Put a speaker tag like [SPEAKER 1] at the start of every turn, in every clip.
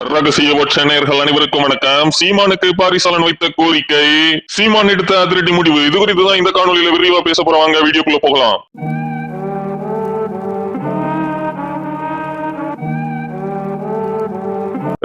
[SPEAKER 1] ரகசிய நேயர்கள் அனைவருக்கும் வணக்கம். சீமானுக்கு பாரிசாலன் வைத்த கோரிக்கை. சீமான் எடுத்த அதிரடி முடிவு. இது குறித்து தான் இந்த காணொலியில விரிவா பேச போறாங்க வீடியோக்குள்ள போகலாம்.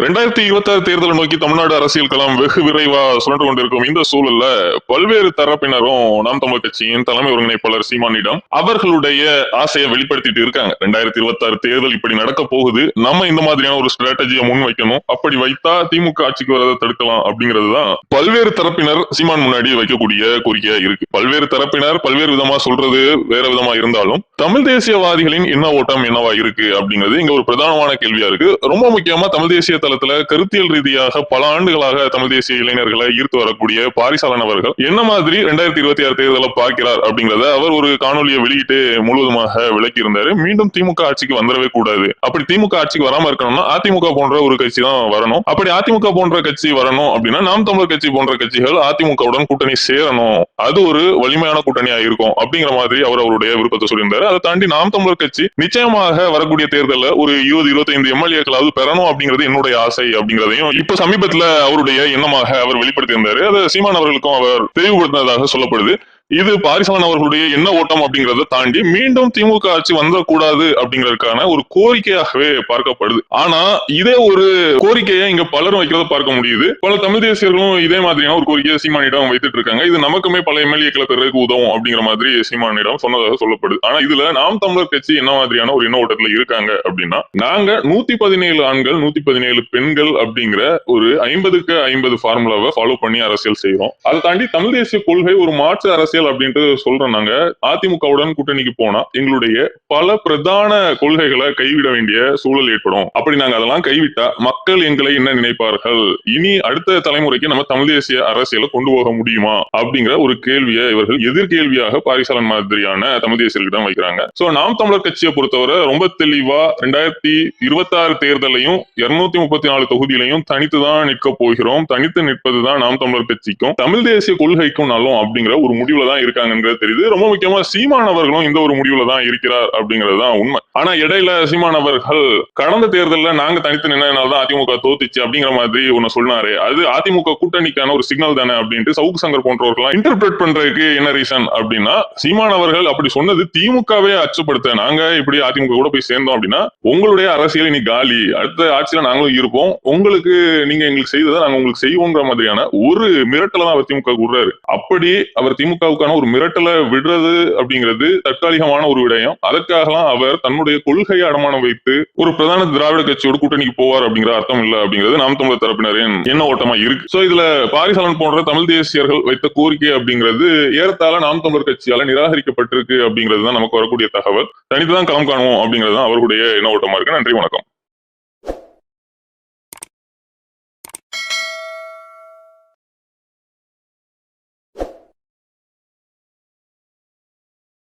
[SPEAKER 1] ரெண்டாயிரத்தி இருபத்தி ஆறு தேர்தலை நோக்கி தமிழ்நாடு அரசியல் களம் வெகு விரைவா சுழன்று கொண்டிருக்கும் இந்த சூழல்ல பல்வேறு தரப்பினரும் நாம் தமிழ் கட்சியின் தலைமை ஒருங்கிணைப்பாளர் சீமானிடம் அவர்களுடைய ஆசையை வெளிப்படுத்திட்டு இருக்காங்க. ரெண்டாயிரத்தி இருபத்தி ஆறு தேர்தல் இப்படி நடக்க போகுது. நம்ம இந்த மாதிரியான ஒரு ஸ்ட்ராட்டஜியை முன் வைக்கணும் அப்படி வைத்தா திமுக ஆட்சிக்கு வரதை தடுக்கலாம் அப்படிங்கிறது தான் பல்வேறு தரப்பினர் சீமான் முன்னாடி வைக்கக்கூடிய கோரிக்கையா இருக்கு. பல்வேறு தரப்பினர் பல்வேறு விதமா சொல்றது வேற விதமா இருந்தாலும் தமிழ் தேசியவாதிகளின் என்ன ஓட்டம் என்னவா இருக்கு அப்படிங்கிறது இங்க ஒரு பிரதானமான கேள்வியா இருக்கு. ரொம்ப முக்கியமா தமிழ் தேசிய காலத்துல கருத்தியல் ரீதியாக பல ஆண்டுகளாக தமிழ் தேசிய இளைஞர்களை ஈர்த்து வரக்கூடிய பாரிசாலன் அவர்கள் என்ன மாதிரி ரெண்டாயிரத்தி இருபத்தி ஆறு தேர்தலை பார்க்கிறார் அப்படிங்கறத அவர் ஒரு காணொலியை வெளியிட்டு முழுவதுமாக விளக்கி இருந்தாரு மீண்டும் திமுக ஆட்சிக்கு வந்துடவே கூடாது. அப்படி திமுக ஆட்சிக்கு வராம இருக்கணும்னா அதிமுக போன்ற ஒரு கட்சி தான் வரணும். அப்படி அதிமுக போன்ற கட்சி வரணும் அப்படின்னா நாம் தமிழர் கட்சி போன்ற கட்சிகள் அதிமுகவுடன் கூட்டணி சேரணும். அது ஒரு வலிமையான கூட்டணியா இருக்கும் அப்படிங்கிற மாதிரி அவர் அவருடைய விருப்பத்தை சொல்லியிருந்தாரு. அதை தாண்டி நாம் தமிழர் கட்சி நிச்சயமாக வரக்கூடிய தேர்தலில் ஒரு இருபது இருபத்தைந்து எம்எல்ஏக்களாவது பெறணும் அப்படிங்கிறது என்னுடைய ஆசை அப்படிங்கிறதையும் இப்ப சமீபத்துல அவருடைய எண்ணமாக அவர் வெளிப்படுத்தியிருந்தாரு. அதை சீமான் அவர்களுக்கும் அவர் தெளிவுபடுத்தினதாக சொல்லப்படுது. இது பாரிசாலன் அவர்களுடைய என்ன ஓட்டம் அப்படிங்கறத தாண்டி மீண்டும் திமுக ஆட்சி வந்துடக்கூடாது அப்படிங்கறதுக்கான ஒரு கோரிக்கையாகவே பார்க்கப்படுது. ஆனா இதே ஒரு கோரிக்கையை இங்க பலரும் வைக்கிறத பார்க்க முடியுது. பல தமிழ் தேசியர்களும் இதே மாதிரியான ஒரு கோரிக்கையை சீமானிடம் வைத்துட்டு இருக்காங்க. இது நமக்குமே பல எம்எல்ஏக்களை பெறதுக்கு உதவும் அப்படிங்கிற மாதிரி சீமானிடம் சொன்னதாக சொல்லப்படுது. ஆனா இதுல நாம் தமிழர் கட்சி என்ன மாதிரியான ஒரு எண்ண ஓட்டத்துல இருக்காங்க அப்படின்னா நாங்க நூத்தி பதினேழு ஆண்கள் நூத்தி பதினேழு பெண்கள் அப்படிங்கிற ஒரு ஐம்பதுக்கு ஐம்பது ஃபார்முலாவை ஃபாலோ பண்ணி அரசியல் செய்யறோம் அதை தாண்டி தமிழ் தேசிய கொள்கை ஒரு மாற்று அரசு அரசியல் அப்படின்ட்டு சொல்றோம் நாங்க. அதிமுகவுடன் கூட்டணிக்கு போனா எங்களுடைய பல பிரதான கொள்கைகளை கைவிட வேண்டிய சூழல் ஏற்படும். அப்படி நாங்க அதெல்லாம் கைவிட்டா மக்கள் எங்களை என்ன நினைப்பார்கள்? இனி அடுத்த தலைமுறைக்கு நம்ம தமிழ் தேசிய அரசியலை கொண்டு போக முடியுமா? அப்படிங்கிற ஒரு கேள்வியை இவர்கள் எதிர்கேள்வியாக பாரிசாலன் மாதிரியான தமிழ் தேசியர்களிடம் வைக்கிறாங்க. சோ நாம் தமிழர் கட்சியை பொறுத்தவரை ரொம்ப தெளிவா ரெண்டாயிரத்தி இருபத்தி ஆறு தேர்தலையும் இருநூத்தி முப்பத்தி நாலு தொகுதியிலையும் தனித்து தான் நிற்க போகிறோம். தனித்து நிற்பதுதான் நாம் தமிழர் கட்சிக்கும் தமிழ் தேசிய கொள்கைக்கும் நல்லோம் அப்படிங்கிற ஒரு முடிவுல தான் இருக்காங்கன்றது தெரியுது. ரொம்ப முக்கியமா சீமான் அவர்களும் இந்த ஒரு முடிவுல தான் இருக்கிறார் அப்படிங்கிறது தான் உண்மை. ஆனா இடையில சீமான் அவர்கள் கடந்த தேர்தலில் நாங்க தனித்து நின்னதுனால தான் அதிமுக தோத்துச்சு அப்படிங்கிற மாதிரி ஒன்னு சொன்னாரு. அது அதிமுக கூட்டணிக்கான ஒரு சிக்னல் தானே அப்படின்ட்டு சவுக்கு சங்கர் போன்றவர்கள்லாம் இன்டர்பிரேட் பண்றதுக்கு என்ன ரீசன் அப்படின்னா சீமான் அவர்கள் அப்படி சொன்னது திமுகவே அச்சுப்படுத்த. நாங்க இப்படி அதிமுக கூட போய் சேர்ந்தோம் அப்படின்னா உங்களுடைய அரசியல் இனி காலி. அடுத்த ஆட்சியில நாங்களும் இருப்போம். உங்களுக்கு நீங்க எங்களுக்கு செய்ததை நாங்க உங்களுக்கு செய்வோங்கிற மாதிரியான ஒரு மிரட்டல தான் அவர் திமுக கூடுறாரு அப்படி அவர் திமுக திமுகவுக்கான ஒரு மிரட்டலை விடுறது அப்படிங்கிறது தற்காலிகமான ஒரு விடயம். அதற்காகலாம் அவர் தன்னுடைய கொள்கையை அடமானம் வைத்து ஒரு பிரதான திராவிட கட்சியோட கூட்டணிக்கு போவார் அப்படிங்கிற அர்த்தம் இல்ல அப்படிங்கிறது நாம் தமிழர் தரப்பினரின் என்ன ஓட்டமா இருக்கு. சோ இதுல பாரிசாலன் போன்ற தமிழ் தேசியர்கள் வைத்த கோரிக்கை அப்படிங்கிறது ஏறத்தாழ நாம் தமிழர் கட்சியால நிராகரிக்கப்பட்டிருக்கு அப்படிங்கிறது தான் நமக்கு வரக்கூடிய தகவல். தனித்துதான் களம் காணுவோம் அப்படிங்கிறது தான் அவருடைய என்ன ஓட்டமா இருக்கு. நன்றி வணக்கம்.